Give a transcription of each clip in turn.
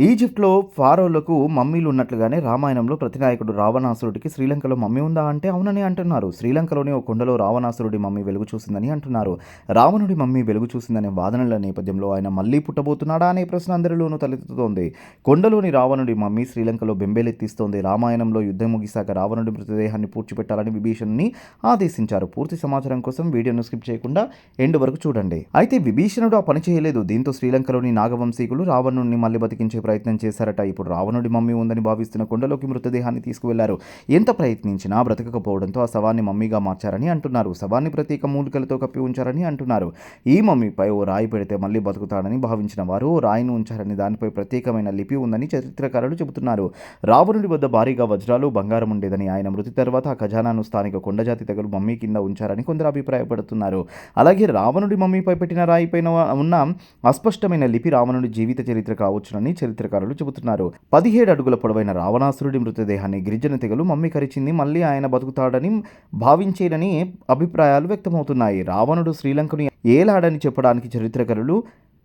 ఈజిప్ట్లో ఫారోలకు మమ్మీలు ఉన్నట్లుగానే రామాయణంలో ప్రతినాయకుడు రావణాసురుడికి శ్రీలంకలో మమ్మీ ఉందా అంటే అవునని అంటున్నారు. శ్రీలంకలోని ఒక కొండలో రావణాసురుడి మమ్మీ వెలుగు చూసిందని అంటున్నారు. రావణుడి మమ్మీ వెలుగు చూసిందనే వాదనల నేపథ్యంలో ఆయన మళ్ళీ పుట్టబోతున్నాడా అనే ప్రశ్న అందరిలోనూ తలెత్తుతోంది. కొండలోని రావణుడి మమ్మీ శ్రీలంకలో బెంబేలెత్తిస్తోంది. రామాయణంలో యుద్ధం ముగిశాక రావణుడి మృతదేహాన్ని పూడ్చిపెట్టాలని విభీషణ్ని ఆదేశించారు. పూర్తి సమాచారం కోసం వీడియోను స్కిప్ చేయకుండా ఎండ్ వరకు చూడండి. అయితే విభీషణుడు ఆ పని చేయలేదు. దీంతో శ్రీలంకలోని నాగవంశీకులు రావణుడిని మళ్ళీ బతికించే ప్రయత్నం చేశారట. ఇప్పుడు రావణుడి మమ్మీ ఉందని భావిస్తున్న కొండలోకి మృతదేహాన్ని తీసుకువెళ్ళారు. ఎంత ప్రయత్నించినా బ్రతకకపోవడంతో ఆ శవాన్ని మమ్మీగా మార్చారని అంటున్నారు. శవాన్ని ప్రత్యేక మూలికలతో కప్పి ఉంచారని అంటున్నారు. ఈ మమ్మీపై ఓ రాయి పెడితే మళ్ళీ బతుకుతాడని భావించిన వారు రాయిని ఉంచారని దానిపై ప్రత్యేకమైన లిపి ఉందని చరిత్రకారులు చెబుతున్నారు. రావణుడి వద్ద భారీగా వజ్రాలు బంగారం ఉండేదని ఆయన మృతి తర్వాత ఆ ఖజానాను స్థానిక కొండజాతి తెగలు మమ్మీ కింద ఉంచారని కొందరు అభిప్రాయపడుతున్నారు. అలాగే రావణుడి మమ్మీపై పెట్టిన రాయిపైన ఉన్న అస్పష్టమైన లిపి రావణుడి జీవిత చరిత్ర కావచ్చునని చరిత్రకారులు చెబుతున్నారు. పదిహేడు అడుగుల పొడవైన రావణాసురుడి మృతదేహాన్ని గిరిజన తెగలు మమ్మీకరిచింది మళ్ళీ ఆయన బతుకుతాడని భావించేనని అభిప్రాయాలు వ్యక్తమవుతున్నాయి. రావణుడు శ్రీలంకను ఏలాడని చెప్పడానికి చరిత్రకారులు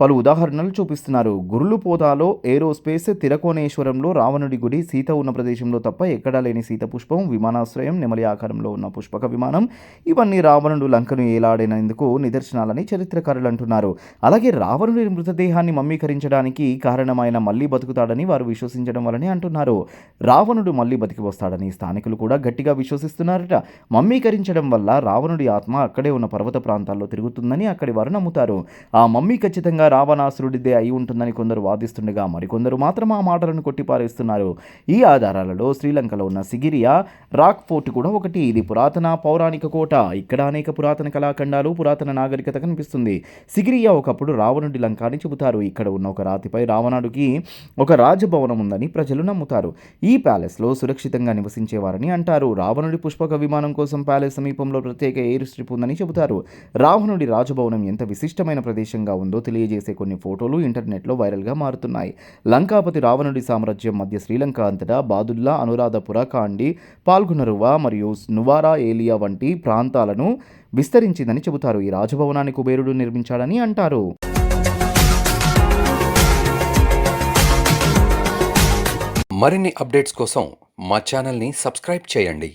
పలు ఉదాహరణలు చూపిస్తున్నారు. గురులుపోతాలో ఏరోస్పేస్ తిరకోణేశ్వరంలో రావణుడి గుడి సీత ఉన్న ప్రదేశంలో తప్ప ఎక్కడా లేని సీత పుష్పం విమానాశ్రయం నెమలి ఆకారంలో ఉన్న పుష్పక విమానం ఇవన్నీ రావణుడు లంకను ఏలాడినందుకు నిదర్శనాలని చరిత్రకారులు అంటున్నారు. అలాగే రావణుడి మృతదేహాన్ని మమ్మీకరించడానికి కారణమైన మళ్ళీ బతుకుతాడని వారు విశ్వసించడం వలని అంటున్నారు. రావణుడు మళ్ళీ బతికి వస్తాడని స్థానికులు కూడా గట్టిగా విశ్వసిస్తున్నారట. మమ్మీకరించడం వల్ల రావణుడి ఆత్మ అక్కడే ఉన్న పర్వత ప్రాంతాల్లో తిరుగుతుందని అక్కడి వారు నమ్ముతారు. ఆ మమ్మీ ఖచ్చితంగా రావణాసురుడిదే అయి ఉంటుందని కొందరు వాదిస్తుండగా మరికొందరు మాత్రం ఆ మాటలను కొట్టిపారేస్తున్నారు. ఈ ఆధారాలలో శ్రీలంకలో ఉన్న సిగిరియా రాక్ ఫోర్ట్ కూడా ఒకటి. ఇది పురాతన పౌరాణిక కోట. ఇక్కడ అనేక పురాతన కళాఖండాలు పురాతన నాగరికత కనిపిస్తుంది. సిగిరియా ఒకప్పుడు రావణుడి లంక అని చెబుతారు ఇక్కడ ఉన్న ఒక రాతిపై రావణుడికి ఒక రాజభవనం ఉందని ప్రజలు నమ్ముతారు. ఈ ప్యాలెస్లో సురక్షితంగా నివసించేవారని అంటారు. రావణుడి పుష్పక విమానం కోసం ప్యాలెస్ సమీపంలో ప్రత్యేక ఎయిర్ స్ట్రిప్ ఉందని చెబుతారు. రావణుడి రాజభవనం ఎంత విశిష్టమైన ప్రదేశంగా ఉందో చేసే కొన్ని ఫోటోలు ఇంటర్నెట్లో వైరల్గా మారుతున్నాయి. లంకాపతి రావణుడి సామ్రాజ్యం మధ్య శ్రీలంక అంతటా బాదుల్లా అనురాధపుర కాండి పాల్గొనరువా మరియు నువారా ఏలియా వంటి ప్రాంతాలను విస్తరించిందని చెబుతారు. ఈ రాజభవనాన్ని కుబేరుడు నిర్మించాడని అంటారు. మరిన్ని అప్డేట్స్ కోసం మా ఛానల్ని సబ్స్క్రైబ్ చేయండి.